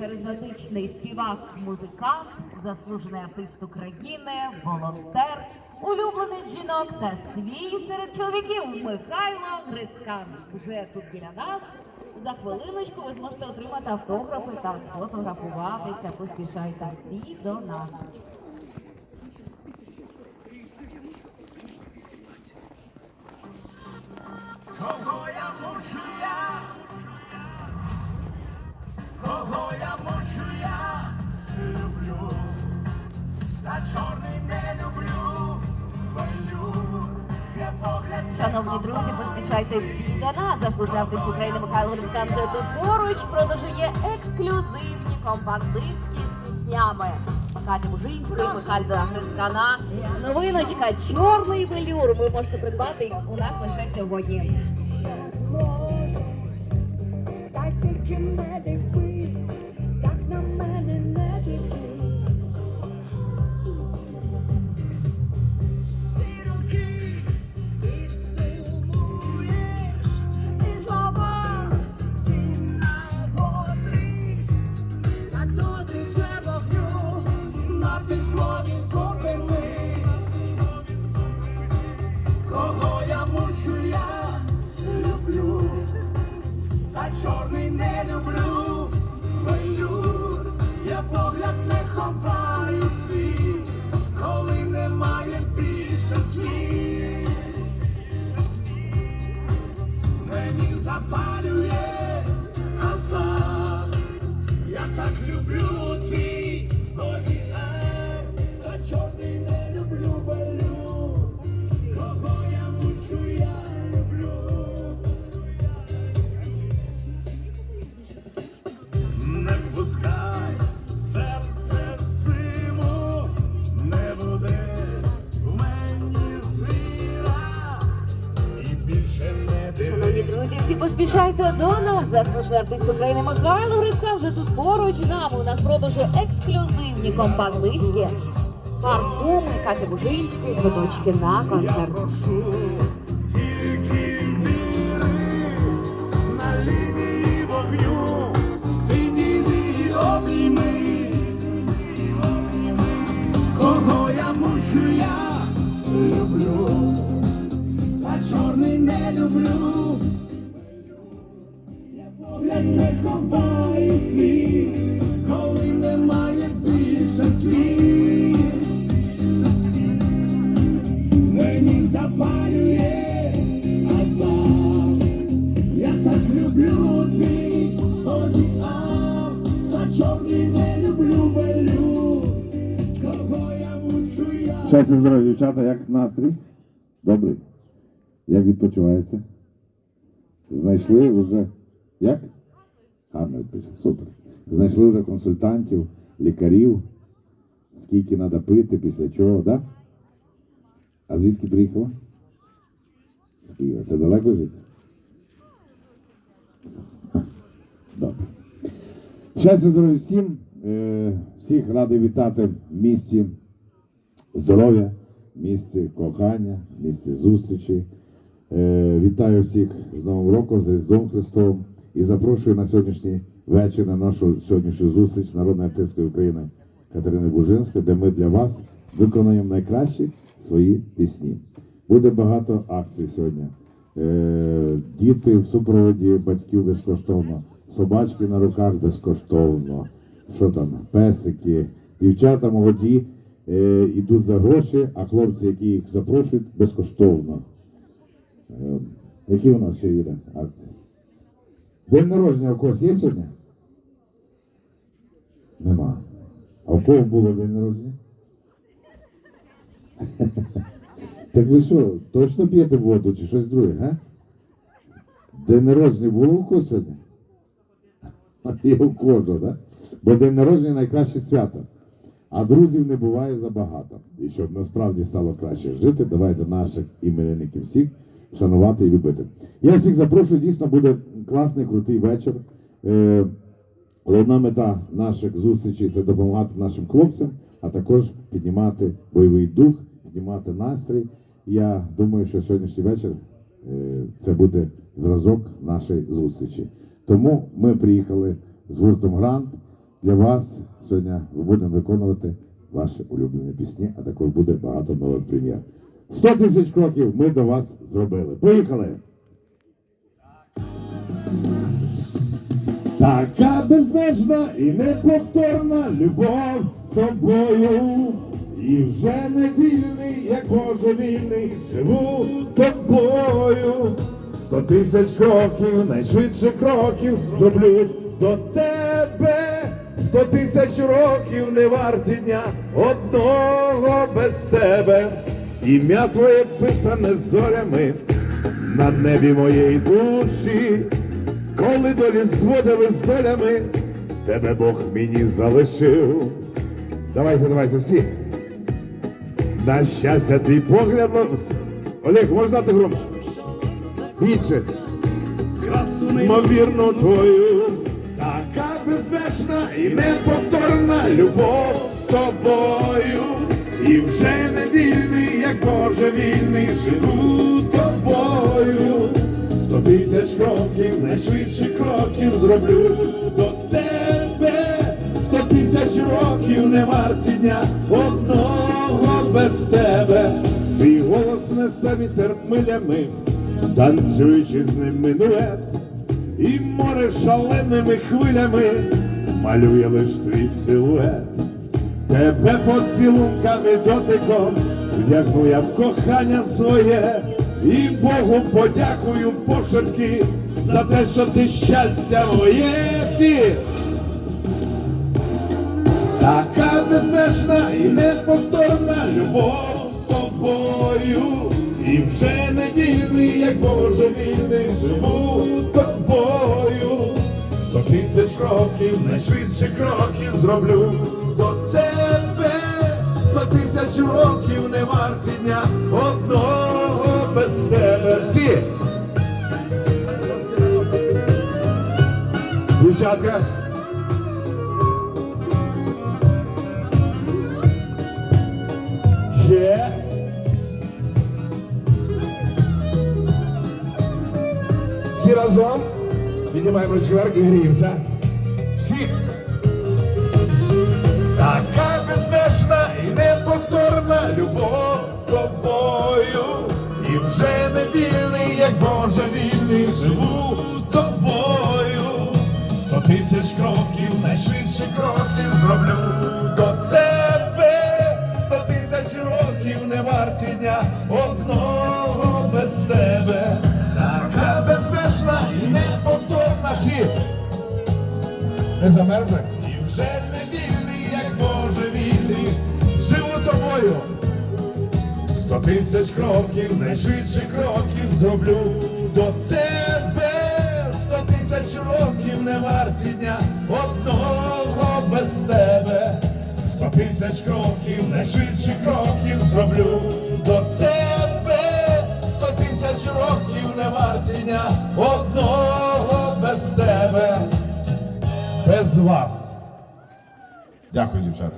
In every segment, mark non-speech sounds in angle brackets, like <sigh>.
Харизматичний співак, музикант, заслужений артист України, волонтер, улюблений жінок та свій серед чоловіків Михайло Грицькан. Вже тут біля нас. За хвилиночку ви зможете отримати автографи та сфотографуватися. Поспішайте всі до нас. Кого я мучу Шановні друзі, поспішайте всі до нас. Заслужений артист України Михайло Грицькан вже тут поруч продажує ексклюзивні компакт-диски з піснями. Катя Бужинської, Михайла Грицькана. Новиночка Чорний велюр. Ви можете придбати їх у нас лише сьогодні. Поспішайте до нас. Заслужений артист України Михайло Грицька вже тут поруч нами. У нас продажу ексклюзивні компакт-диски. Парфуми Катя Бужинської, квиточки на концерт. тільки віри на лінії вогню, Я так люблю твій одіар, та чорний не люблю велю, кого я мучу я. Щастя, здоров'я, дівчата, як настрій? Добрий. Як відпочивається? Знайшли вже. Як? Гарно відпочивається. Супер. Знайшли вже консультантів, лікарів, скільки треба пити, після чого, так? Да? А звідки приїхала? З Києва. Це далеко звідси? Добре. Щастя, здоров'я всім. Е, Всіх радий вітати в місті здоров'я, місце кохання, місце зустрічі. Е, вітаю всіх з Новим роком, з Різдвом Христовим і запрошую на сьогоднішній вечір на нашу сьогоднішню зустріч народної артистки України Катерини Бужинської, де ми для вас виконуємо найкращі свої пісні. Буде багато акцій сьогодні. Е, діти в супроводі батьків безкоштовно, собачки на руках безкоштовно. Що там, песики, дівчата молоді е, йдуть за гроші, а хлопці, які їх запрошують, безкоштовно. Е, які у нас ще є акції? День народження у когось є сьогодні? Нема. А у кого було день народження? <laughs> Так ви що, точно п'єте воду чи щось друге, га? День народження було у когось сьогодні? <laughs> Є у кожного, так? Бо день народження найкраще свято. А друзів не буває забагато. І щоб насправді стало краще жити, давайте наших іменинників всіх шанувати і любити. Я всіх запрошую, дійсно буде класний, крутий вечір. Е, Головна мета наших зустрічей це допомагати нашим хлопцям, а також піднімати бойовий дух, піднімати настрій. Я думаю, що сьогоднішній вечір е, це буде зразок нашої зустрічі. Тому ми приїхали з гуртом Грант для вас сьогодні ми будемо виконувати ваші улюблені пісні, а також буде багато нових прем'єр. 100 тисяч кроків ми до вас зробили. Поїхали! Така безмежна і неповторна любов з тобою. І вже не вільний, як Боже вільний, живу тобою. Сто тисяч кроків, найшвидше кроків зроблю до тебе. Сто тисяч років не варті дня одного без тебе. Ім'я твоє писане зорями на небі моєї душі. Коли долі зводили з долями, тебе Бог мені залишив. Давайте, давайте всі. На щастя, твій погляд. на- Олег, можна ти громче? Більше. Ймовірно твою. Така безмежна і неповторна любов з тобою. І вже не вільний, як Боже вільний, живу тобою. Сто тисяч кроків, найшвидше кроків зроблю до тебе. Сто тисяч років не варті дня одного без тебе. Твій голос несе вітер хмилями, танцюючи з ним минует. І море шаленими хвилями малює лиш твій силует. Тебе поцілунками дотиком вдягну я в кохання своє, і Богу подякую пошепки за те, що ти щастя моє. Така безмежна і неповторна любов з тобою, і вже не вільний, як Боже вільний, живу тобою. Сто тисяч кроків, найшвидше кроків зроблю Ще. Всі разом піднімаємо ручки вверх і гріємося. Дня одного без тебе. Така безмежна і неповторна всі. Не замерзне? І вже не вільний, як Боже вільний, живу тобою. Сто тисяч кроків, найшвидше кроків зроблю до тебе. Сто тисяч років не варті дня одного без тебе. Сто тисяч кроків, найшвидше кроків зроблю тисяч років не варті дня одного без тебе. Без вас. Дякую, дівчата.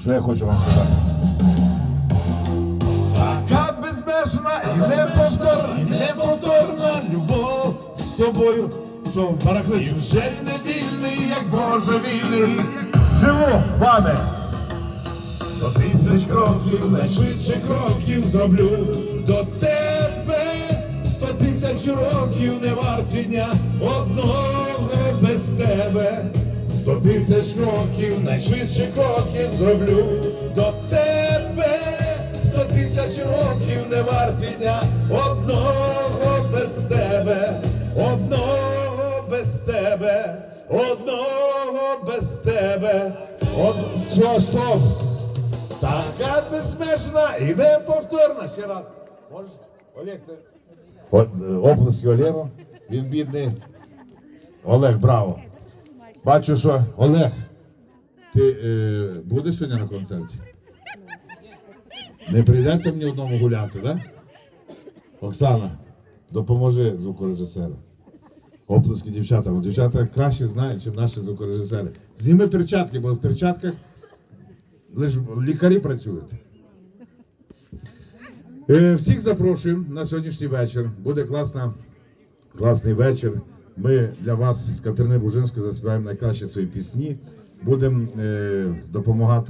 Що я хочу вам сказати? Така безмежна і неповторна, неповторна любов з тобою. Що, барахли? І вже не вільний, як Боже вільний. Живу, пане. Сто тисяч кроків, найшвидше кроків зроблю до тебе. Сто тисяч років не варті дня одного без тебе. Сто тисяч кроків, найшвидше кроків зроблю до тебе. Сто тисяч років не варті дня одного без тебе, одного без тебе, одного без тебе. Од... Все, стоп! Така безмежна і неповторна. Ще раз. Можеш? Олег, ти. От, оплески Олегу. Він бідний. Олег, браво. Бачу, що Олег, ти е, будеш сьогодні на концерті? Не прийдеться мені одному гуляти, так? Да? Оксана, допоможи звукорежисеру. Оплески дівчатам. Дівчата краще знають, ніж наші звукорежисери. Зніми перчатки, бо в перчатках лише лікарі працюють. Е, всіх запрошуємо на сьогоднішній вечір. Буде класна, класний вечір. Ми для вас з Катерини Бужинської заспіваємо найкращі свої пісні. Будемо е, допомагати.